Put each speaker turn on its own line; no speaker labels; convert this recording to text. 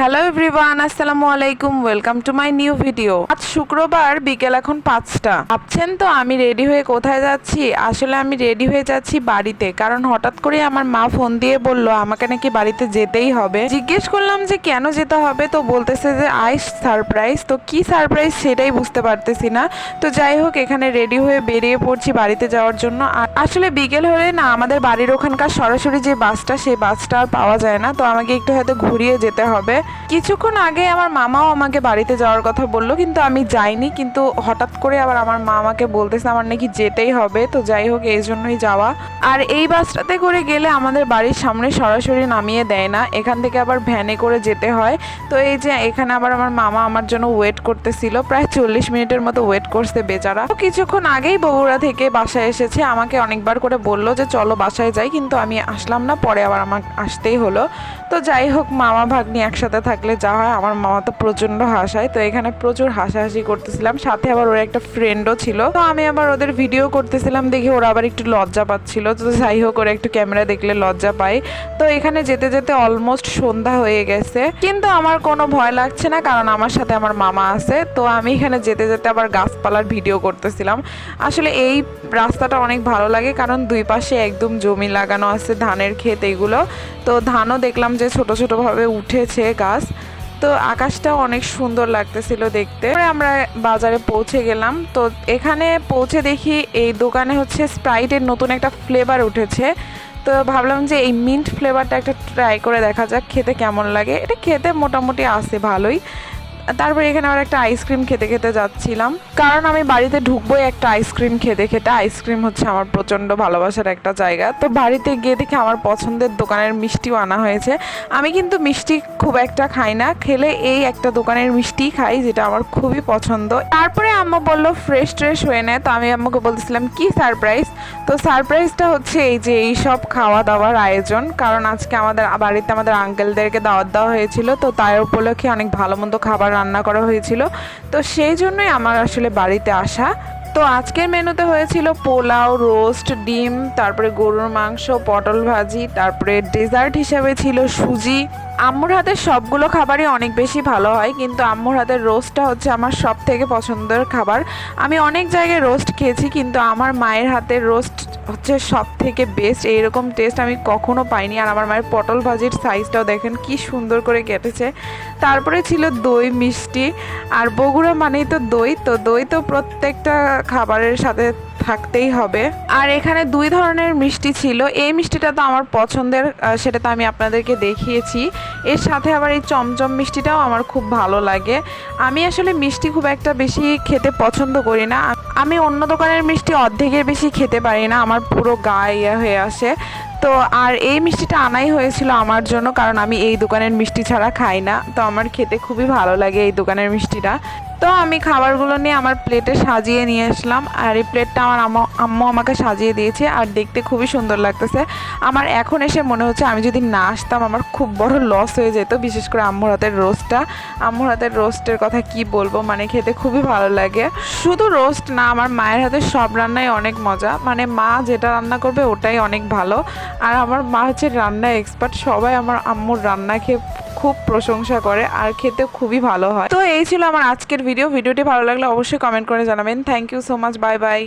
Hello everyone আসসালামু আলাইকুম welcome to my new video আজ শুক্রবার বিকেল এখন পাঁচটা। ভাবছেন তো আমি রেডি হয়ে কোথায় যাচ্ছি? আসলে আমি রেডি হয়ে যাচ্ছি বাড়িতে। কারণ হঠাৎ করে আমার মা ফোন দিয়ে বলল, আমাকে নাকি বাড়িতে যেতেই হবে। জিজ্ঞেস করলাম যে, কেন যেতে হবে? তো বলতেছে যে আইস সারপ্রাইজ তো কি সারপ্রাইজ সেটাই বুঝতে পারতেছি না। তো যাই হোক, এখানে রেডি হয়ে বেরিয়ে পড়ছি বাড়িতে যাওয়ার জন্য। আসলে বিকেল হলে না, আমাদের বাড়ির ওখানকার সরাসরি যে বাসটা, সেই বাসটা আর পাওয়া যায় না। তো আমাকে একটু হয়তো ঘুরিয়ে যেতে হবে। কিছুক্ষণ আগে আমার মামাও আমাকে বাড়িতে যাওয়ার কথা বলল, কিন্তু আমি যাইনি, কিন্তু হঠাৎ করে আবার আমার মা আমাকে বলতেছে, আমার নাকি যেতেই হবে। তো যাই হোক, এই জন্যই যাওয়া। আর এই বাসটাতে করে গেলে আমাদের বাড়ির সামনে সরাসরি নামিয়ে দেয় না, এখান থেকে আবার ভ্যানে করে যেতে হয়। তো এই যে এখানে আবার আমার মামা আমার জন্য ওয়েট করতেছিল, প্রায় চল্লিশ মিনিটের মতো ওয়েট করছে বেচারা। তো কিছুক্ষণ আগেই বগুড়া থেকে বাসায় এসেছে, আমাকে অনেকবার করে বলল যে, চলো বাসায় যাই। কিন্তু আমি আসলাম না, পরে আবার আমার আসতেই হলো। তো যাই হোক, মামা ভাগ্নি একসাথে থাকলে যা হয়, আমার মামা তো প্রচণ্ড হাসায়। তো এখানে প্রচুর হাসাহাসি করতেছিলাম। সাথে আবার ওর একটা ফ্রেন্ডও ছিল। তো আমি আবার ওদের ভিডিও করতেছিলাম, দেখে ওরা আবার একটু লজ্জা পাচ্ছিল। তো যাই হোক, ওরা একটু ক্যামেরা দেখলে লজ্জা পায়। তো এখানে যেতে যেতে অলমোস্ট সন্ধ্যা হয়ে গেছে। কিন্তু আমার কোনো ভয় লাগছে না, কারণ আমার সাথে আমার মামা আছে। তো আমি এখানে যেতে যেতে আবার গাছপালার ভিডিও করতেছিলাম। আসলে এই রাস্তাটা অনেক ভালো লাগে, কারণ দুই পাশে একদম জমি লাগানো আছে, ধানের ক্ষেত এগুলো। তো ধানও দেখলাম যে ছোট ছোটোভাবে উঠেছে, গাছ তো আকাশটা অনেক সুন্দর লাগতেছিল দেখতে। আমরা বাজারে পৌঁছে গেলাম। তো এখানে পৌঁছে দেখি এই দোকানে হচ্ছে স্প্রাইটের নতুন একটা ফ্লেভার উঠেছে। তো ভাবলাম যে এই মিন্ট ফ্লেভারটা একটা ট্রাই করে দেখা যাক খেতে কেমন লাগে। এটা খেতে মোটামুটি আসে ভালোই। তারপর এখানে আবার একটা আইসক্রিম খেতে খেতে যাচ্ছিলাম। কারণ আমি বাড়িতে ঢুকবোই একটা আইসক্রিম খেতে খেতে। আইসক্রিম হচ্ছে আমার প্রচণ্ড ভালোবাসার একটা জায়গা। তো বাড়িতে গিয়ে দেখে আমার পছন্দের দোকানের মিষ্টিও আনা হয়েছে। আমি কিন্তু মিষ্টি খুব একটা খাই না। খেলে এই একটা দোকানের মিষ্টি খাই, যেটা আমার খুবই পছন্দ। তারপরে আম্মু বলল ফ্রেশ ট্রেশ হয়ে নেয় তো আমি আম্মুকে বলতেছিলাম, কি সারপ্রাইজ তো সারপ্রাইজটা হচ্ছে এই যে এই সব খাওয়া দাওয়ার আয়োজন। কারণ আজকে আমাদের বাড়িতে আমাদের আঙ্কেলদেরকে দাওয়াত দেওয়া হয়েছিল। তো তার উপলক্ষে অনেক ভালো মন্দ খাবার রান্না করা হয়েছিল। তো সেই জন্যই আমার আসলে বাড়িতে আসা। তো আজকের মেনুতে হয়েছিল পোলাও, রোস্ট, ডিম, তারপরে গরুর মাংস, পটল ভাজি, তারপরে ডেজার্ট হিসাবে ছিল সুজি। আম্মুর হাতের সবগুলো খাবারই অনেক বেশি ভালো হয়, কিন্তু আম্মুর হাতের রোস্টটা হচ্ছে আমার সব থেকে পছন্দের খাবার। আমি অনেক জায়গায় রোস্ট খেয়েছি, কিন্তু আমার মায়ের হাতের রোস্ট হচ্ছে সব থেকে বেস্ট এইরকম টেস্ট আমি কখনো পাইনি, আর আমার মায়ের পটল ভাজির সাইজটাও দেখেন কি সুন্দর করে কেটেছে। তারপরে ছিল দই, মিষ্টি, আর বগুড়া মানেই তো দই তো দই তো প্রত্যেকটা খাবারের সাথে থাকতেই হবে। আর এখানে দুই ধরনের মিষ্টি ছিল। এই মিষ্টিটা তো আমার পছন্দের সেটা তো আমি আপনাদেরকে দেখিয়েছি। এর সাথে আবার এই চমচম মিষ্টিটাও আমার খুব ভালো লাগে। আমি আসলে মিষ্টি খুব একটা বেশি খেতে পছন্দ করি না। আমি অন্য দোকানের মিষ্টি অর্ধেকের বেশি খেতে পারি না। আমার পুরো গায়ে ইয়ে হয়ে আসে। তো, আর এই মিষ্টিটা আনাই হয়েছিল আমার জন্য, কারণ আমি এই দোকানের মিষ্টি ছাড়া খাই না। তো আমার খেতে খুবই ভালো লাগে এই দোকানের মিষ্টিটা। তো আমি খাবারগুলো নিয়ে আমার প্লেটে সাজিয়ে নিয়ে আসলাম। আর এই প্লেটটা আমার আম্মু আমাকে সাজিয়ে দিয়েছে আর দেখতে খুবই সুন্দর লাগতেছে। আমার এখন এসে মনে হচ্ছে আমি যদি না আসতাম আমার খুব বড় লস হয়ে যেত, বিশেষ করে আম্মুর হাতের রোস্টটা আম্মুর হাতের রোস্টের কথা কি বলব? মানে খেতে খুবই ভালো লাগে। শুধু রোস্ট না, আমার মায়ের হাতের সব রান্নাই অনেক মজা। মানে মা যেটা রান্না করবে ওটাই অনেক ভালো। আর আমার মা হচ্ছে রান্নায় এক্সপার্ট সবাই আমার আম্মুর রান্না খেয়ে খুব প্রশংসা করে আর খেতে খুবই ভালো হয়। তো এই ছিল আমার আজকের ভিডিও ভিডিওটি ভালো লাগলে অবশ্যই কমেন্ট করে জানাবেন। Thank you so much bye bye